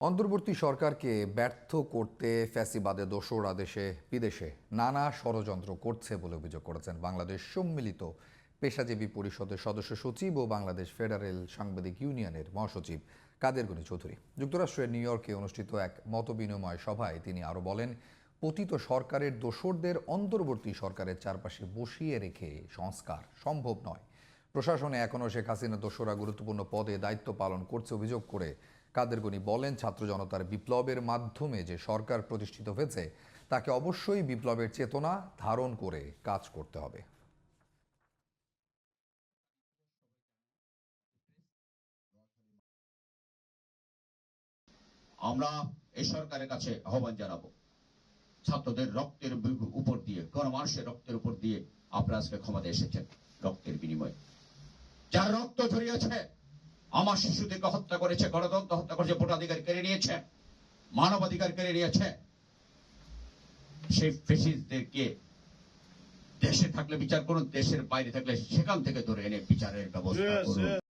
অন্তর্বর্তী সরকারকে ব্যর্থ করতে ফ্যাসিবাদে দোসরা দেশে, বিদেশে নানা ষড়যন্ত্র করছে বলে অভিযোগ করেছেন বাংলাদেশ সম্মিলিত পেশাজীবী পরিষদের সদস্য সচিব ও বাংলাদেশ ফেডারেল সাংবাদিক ইউনিয়নের মহাসচিব কাদের গনি চৌধুরী। যুক্তরাষ্ট্রের নিউ ইয়র্কে অনুষ্ঠিত এক মতবিনিময় সভায় তিনি আরও বলেন, পতিত সরকারের দোসরদের অন্তর্বর্তী সরকারের চারপাশে বসিয়ে রেখে সংস্কার সম্ভব নয়। প্রশাসনে এখনও শেখ হাসিনা দোসরা গুরুত্বপূর্ণ পদে দায়িত্ব পালন করছে অভিযোগ করে কাদের গনি বলেন, ছাত্র জনতার বিপ্লবের মাধ্যমে যে সরকার প্রতিষ্ঠিত হয়েছে, তাকে অবশ্যই বিপ্লবের চেতনা ধারণ করে কাজ করতে হবে। আমরা এই সরকারের কাছে আহ্বান জানাব, ছাত্রদের রক্তের উপর দিয়ে, গণমানুষের রক্তের উপর দিয়ে আপনারা আজকে ক্ষমতা এসেছেন, রক্তের বিনিময়ে। যার রক্ত ঝরিয়েছে আমার শিশুদেরকে হত্যা করেছে গণতন্ত্র হত্যা করেছে ভোটাধিকার কেড়ে নিয়েছে মানবাধিকার কেড়ে নিয়েছে সেই ফেসিসদেরকে দেশে থাকলে বিচার করুন দেশের বাইরে থাকলে সেখান থেকে ধরে এনে বিচারের ব্যবস্থা করুন.